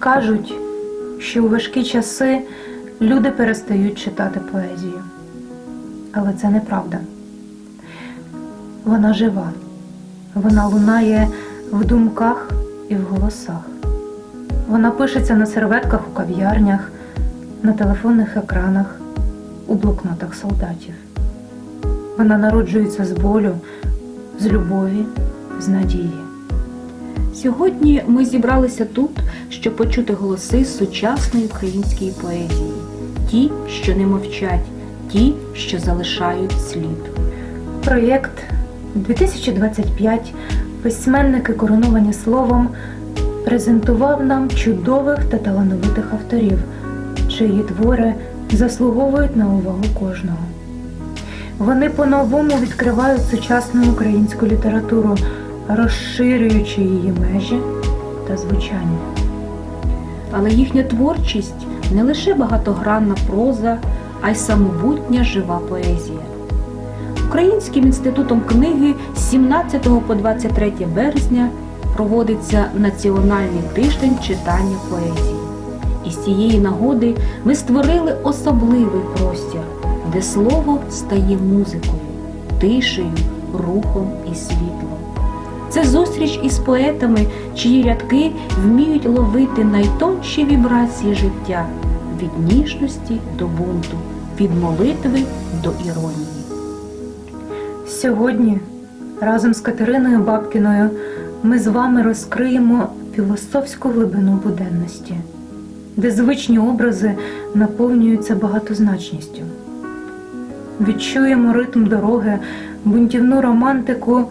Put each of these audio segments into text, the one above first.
Кажуть, що у важкі часи люди перестають читати поезію. Але це неправда. Вона жива, вона лунає в думках і в голосах. Вона пишеться на серветках у кав'ярнях, на телефонних екранах, у блокнотах солдатів. Вона народжується з болю, з любові, з надії. Сьогодні ми зібралися тут, щоб почути голоси сучасної української поезії, ті, що не мовчать, ті, що залишають слід. Проєкт 2025 письменники короновані словом презентував нам чудових та талановитих авторів, чиї твори заслуговують на увагу кожного. Вони по-новому відкривають сучасну українську літературу, розширюючи її межі та звучання. Але їхня творчість не лише багатогранна проза, а й самобутня жива поезія. Українським інститутом книги з 17 по 23 березня проводиться Національний тиждень читання поезії. І з цієї нагоди ми створили особливий простір, де слово стає музикою, тишею, рухом і світлом. Це зустріч із поетами, чиї рядки вміють ловити найтонші вібрації життя від ніжності до бунту, від молитви до іронії. Сьогодні разом з Катериною Бабкіною ми з вами розкриємо філософську глибину буденності, де звичні образи наповнюються багатозначністю. Відчуємо ритм дороги, бунтівну романтику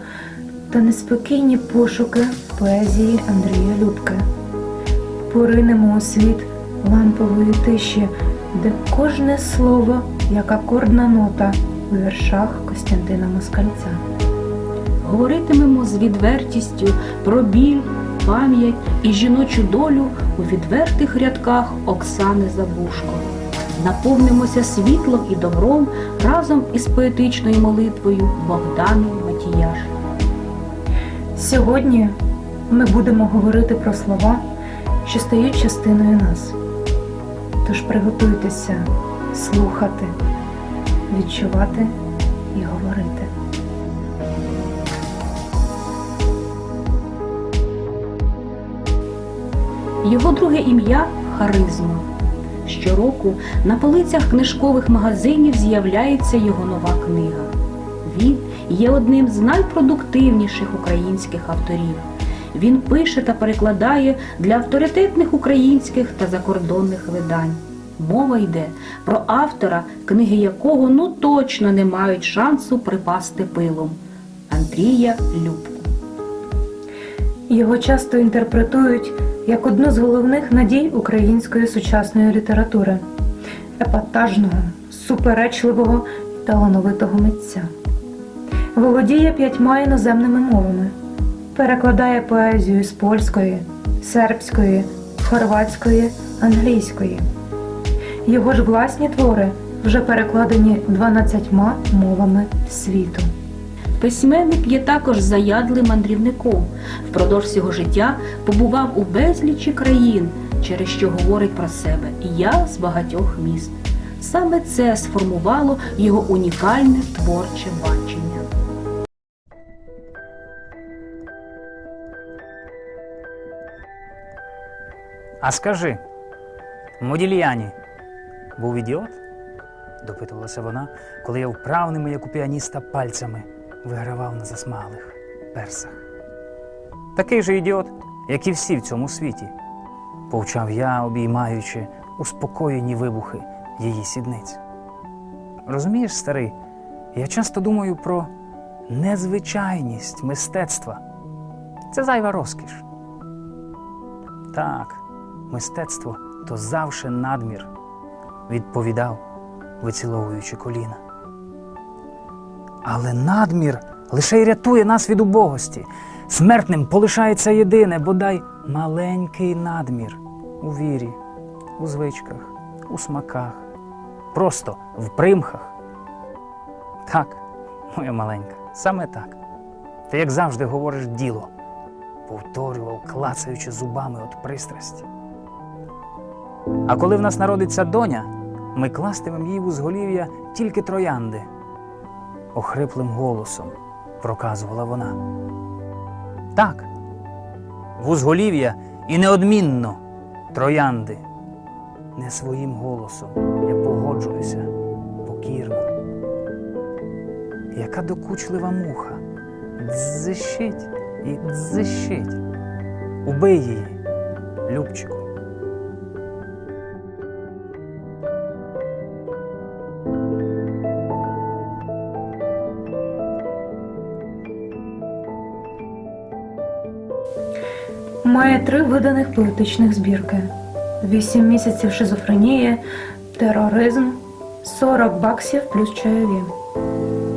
та неспокійні пошуки поезії Андрія Любки. Поринемо у світ лампової тиші, де кожне слово як акордна нота у віршах Костянтина Москальця. Говоритимемо з відвертістю про біль, пам'ять і жіночу долю у відвертих рядках Оксани Забушко. Наповнимося світлом і добром разом із поетичною молитвою Богдани Матіяш. Сьогодні ми будемо говорити про слова, що стають частиною нас. Тож приготуйтеся слухати, відчувати і говорити. Його друге ім'я Харизма. Щороку на полицях книжкових магазинів з'являється його нова книга. Він є одним з найпродуктивніших українських авторів. Він пише та перекладає для авторитетних українських та закордонних видань. Мова йде про автора, книги якого ну точно не мають шансу припасти пилом Андрія Любку. Його часто інтерпретують як одну з головних надій української сучасної літератури, епатажного, суперечливого талановитого митця. Володіє п'ятьма іноземними мовами, перекладає поезію з польської, сербської, хорватської, англійської. Його ж власні твори вже перекладені 12 мовами світу. Письменник є також заядлим мандрівником. Впродовж свого життя побував у безлічі країн, через що говорить про себе я з багатьох міст. Саме це сформувало його унікальне творче бачення. А скажи, Модільяні був ідіот? допитувалася вона, коли я вправними, як у піаніста, пальцями вигравав на засмаглих персах. Такий же ідіот, як і всі в цьому світі, повчав я, обіймаючи успокоєні вибухи її сідниць. Розумієш, старий, я часто думаю про незвичайність мистецтва. Це зайва розкіш. Так, мистецтво то завше надмір, відповідав, виціловуючи коліна. Але надмір лише й рятує нас від убогості. Смертним полишається єдине, бодай маленький надмір у вірі, у звичках, у смаках, просто в примхах. Так, моя маленька, саме так. Ти, як завжди, говориш діло, повторював, клацаючи зубами від пристрасті. А коли в нас народиться доня, ми кластимемо їй в узголів'я тільки троянди. Охриплим голосом проказувала вона. Так, в узголів'я і неодмінно троянди. Не своїм голосом я погоджуюся покірно. Яка докучлива муха. Дзищить і дзищить. Убий її, Любчику. Має три виданих поетичних збірки: вісім місяців шизофренії, тероризм, 40 баксів плюс чайові.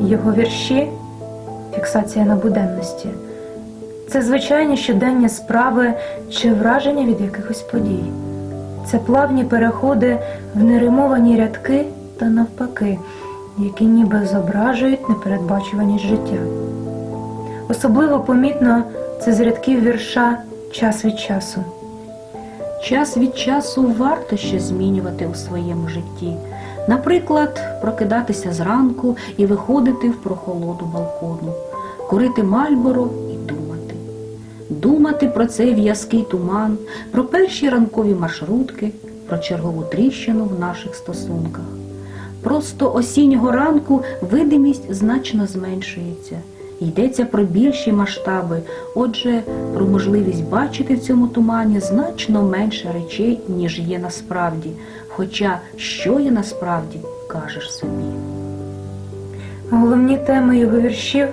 Його вірші фіксація на буденності. Це звичайні щоденні справи чи враження від якихось подій. Це плавні переходи в неримовані рядки та навпаки, які ніби зображують непередбачуваність життя. Особливо помітно це з рядків вірша час від часу. Час від часу варто щось змінювати у своєму житті. Наприклад, прокидатися зранку і виходити в прохолоду балкону, курити мальборо і думати. Думати про цей в'язкий туман, про перші ранкові маршрутки, про чергову тріщину в наших стосунках. Просто осіннього ранку видимість значно зменшується. Йдеться про більші масштаби, отже, про можливість бачити в цьому тумані значно менше речей, ніж є насправді. Хоча що є насправді, кажеш собі. Головні теми його віршів,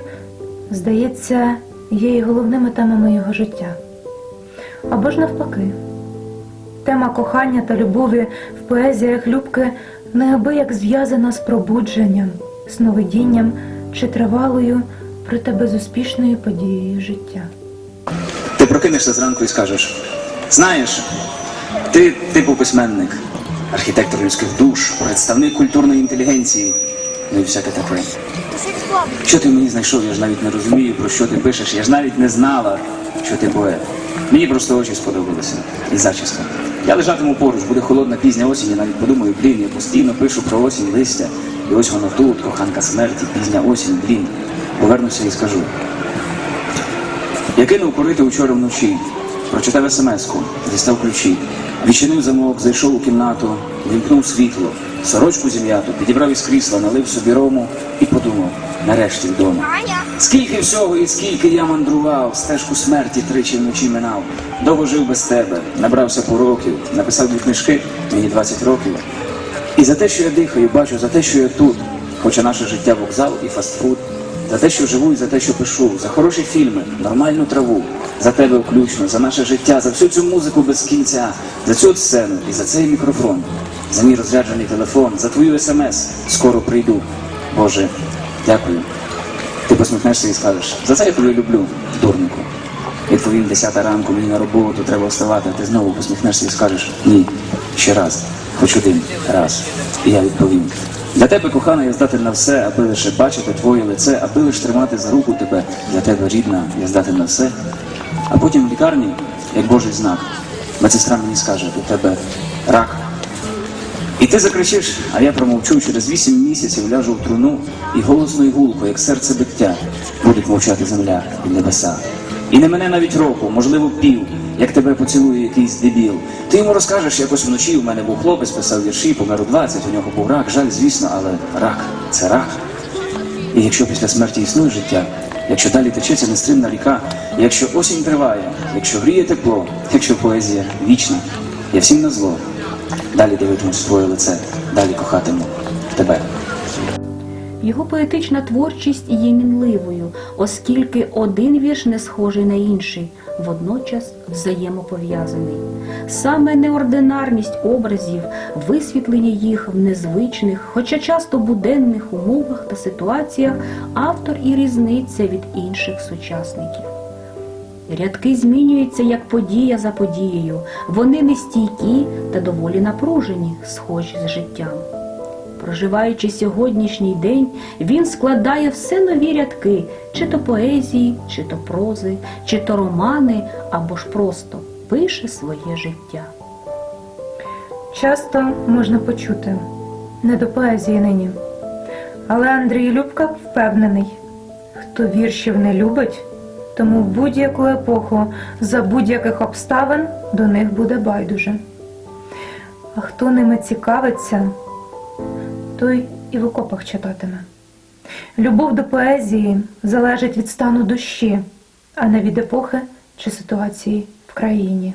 здається, є і головними темами його життя. Або ж навпаки. Тема кохання та любові в поезіях Любки неабияк зв'язана з пробудженням, сновидінням чи тривалою, проте безуспішною подією життя. Ти прокинешся зранку і скажеш: знаєш, ти типу письменник, архітектор людських душ, представник культурної інтелігенції, ну і всяке таке. Що ти мені знайшов, я ж навіть не розумію, про що ти пишеш, я ж навіть не знала, що ти поет. Мені просто очі сподобалися і зачіска. Я лежатиму поруч, буде холодна пізня осінь, я навіть подумаю, блін, я постійно пишу про осінь листя, і ось воно тут, коханка смерті, пізня осінь, блін. Повернуся і скажу. Я кинув курити учора вночі, прочитав смс-ку, дістав ключі, відчинив замок, зайшов у кімнату, вімкнув світло, сорочку зім'яту, підібрав із крісла, налив собі рому і подумав, нарешті вдома. Скільки всього і скільки я мандрував, стежку смерті тричі вночі минав. Довго жив без тебе, набрався пороків, написав дві книжки, мені 20 років. І за те, що я дихаю, бачу, за те, що я тут, хоча наше життя вокзал і фастфуд, за те, що живу і за те, що пишу, за хороші фільми, нормальну траву, за тебе включно, за наше життя, за всю цю музику без кінця, за цю сцену і за цей мікрофон, за мій розряджений телефон, за твою смс. Скоро прийду. Боже, дякую. Ти посміхнешся і скажеш, за це я тебе люблю, дурнику. Відповім, десята ранку мені на роботу треба вставати, а ти знову посміхнешся і скажеш ні, ще раз, один раз. І я відповім. Для тебе, кохана, я здатен на все, аби лише бачити твоє лице, аби лише тримати за руку тебе. Для тебе, рідна, я здатен на все. А потім в лікарні, як Божий знак, медсестра мені скаже, у тебе рак. І ти закричиш, а я промовчу через вісім місяців ляжу в труну і голосно і гулко, як серце биття, будуть мовчати земля і небеса. І не мене навіть року, можливо, пів, як тебе поцілує якийсь дебіл. Ти йому розкажеш, якось вночі у мене був хлопець, писав вірші, помер у 20, у нього був рак, жаль, звісно, але рак це рак. І якщо після смерті існує життя, якщо далі течеться нестримна ріка, якщо осінь триває, якщо гріє тепло, якщо поезія вічна, я всім на зло. Далі дивитимусь твоє лице, далі кохатиму тебе. Його поетична творчість є мінливою, оскільки один вірш не схожий на інший, водночас взаємопов'язаний. Саме неординарність образів, висвітлення їх в незвичних, хоча часто буденних умовах та ситуаціях, автор і різниця від інших сучасників. Рядки змінюються як подія за подією. Вони нестійкі та доволі напружені, схожі з життям. Проживаючи сьогоднішній день, він складає все нові рядки, чи то поезії, чи то прози, чи то романи, або ж просто пише своє життя. Часто можна почути не до поезії нині. Але Андрій Любка впевнений, хто віршів не любить, тому в будь-яку епоху за будь-яких обставин до них буде байдуже. А хто ними цікавиться, той і в окопах читатиме. Любов до поезії залежить від стану душі, а не від епохи чи ситуації в країні.